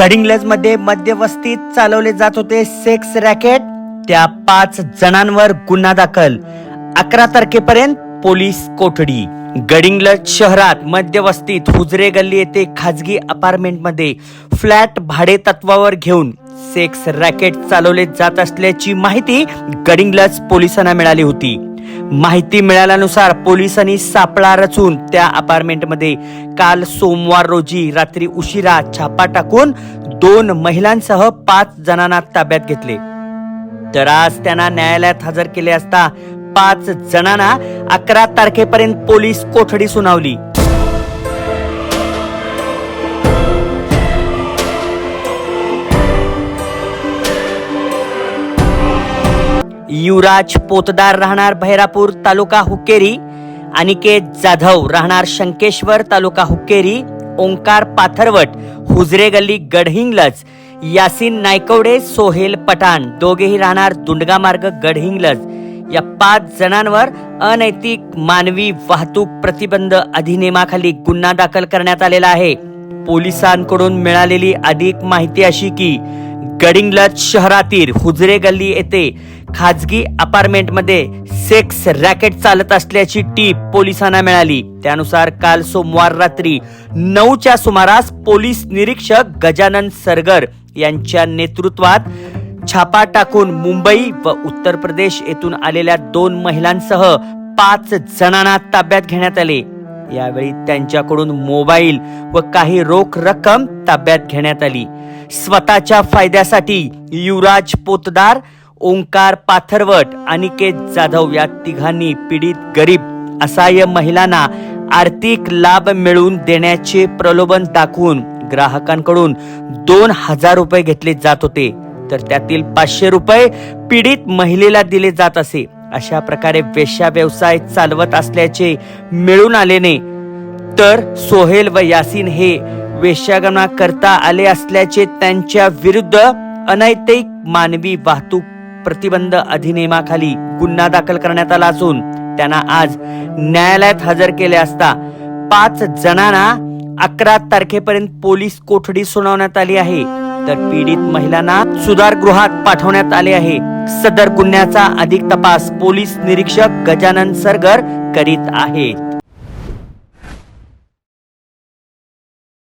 गडिंग्लजमध्ये मध्यवस्तीत चालवले जात होते सेक्स रॅकेट त्या पाच जणांवर गुन्हा दाखल. अकरा तारखेपर्यंत पोलीस कोठडी. गडिंग्लज शहरात मध्यवस्तीत हुजरे गल्ली येथे खाजगी अपार्टमेंटमध्ये फ्लॅट भाडे तत्वावर घेऊन सेक्स रॅकेट चालवले जात असल्याची माहिती गडिंग्लज पोलिसांना मिळाली होती. माहिती मिळाल्यानुसार पोलिसांनी सापळा रचून त्या अपार्टमेंटमध्ये काल सोमवार रोजी रात्री उशिरा छापा टाकून दोन महिलांसह पाच जणांना ताब्यात घेतले. तर आज त्यांना न्यायालयात हजर केले असता पाच जणांना अकरा तारखेपर्यंत पोलीस कोठडी सुनावली. युवराज पोतदार राहणार भैरापूर तालुका हुक्केरी अनिकेत जाधव राहणार शंकेश्वर तालुका हुक्केरी ओंकार पाथरवट हुजरे गल्ली गडहिंग्लज यासिन नायकवडे सोहेल पठाण दोघेही राहणार दुंडगा मार्ग गडहिंग्लज. या पाच जणांवर अनैतिक मानवी वाहतूक प्रतिबंध अधिनियमाखाली गुन्हा दाखल करण्यात आलेला आहे. पोलिसांकडून मिळालेली अधिक माहिती अशी की गडिंग्लज शहरातील हुजरे गल्ली येथे खाजगी अपार्टमेंटमध्ये सेक्स रॅकेट चालत असल्याची टीप पोलिसांना मिळाली. त्यानुसार काल सोमवार रात्री नऊच्या सुमारास पोलीस निरीक्षक गजानन सरगर यांच्या नेतृत्वात छापा टाकून मुंबई व उत्तर प्रदेश येथून आलेल्या दोन महिलांसह पाच जणांना ताब्यात घेण्यात आले. यावेळी त्यांच्याकडून मोबाईल व काही रोख रक्कम ताब्यात घेण्यात आली. स्वतःच्या फायद्यासाठी युवराज पोतदार ओंकार पाथरवट अनिकेत जाधव या तिघांनी पीडित गरीब असहाय्य महिलांना आर्थिक लाभ मिळवून देण्याचे प्रलोभन दाखवून ग्राहकांकडून दोन हजार रुपये घेतले जात होते. तर त्यातील पाचशे रुपये पीडित महिलेला दिले जात असे. अशा प्रकारे वेश्या व्यवसाय चालवत असल्याचे मिळून आलेने तर सोहेल व यासीन हे वेश्यागमना करता आले असल्याचे त्यांच्या विरुद्ध अनैतिक मानवी वाहतूक प्रतिबंध अधिनियमाखाली गुन्हा दाखल करण्यात आला असून त्यांना आज न्यायालयात हजर केले असता पाच जणांना अकरा तारखेपर्यंत पोलीस कोठडी सुनावण्यात आली आहे. तर पीडित महिलांना सुधारगृहात पाठवण्यात आले आहे. सदर गुन्ह्याचा अधिक तपास पोलीस निरीक्षक गजानन सरगर करीत आहेत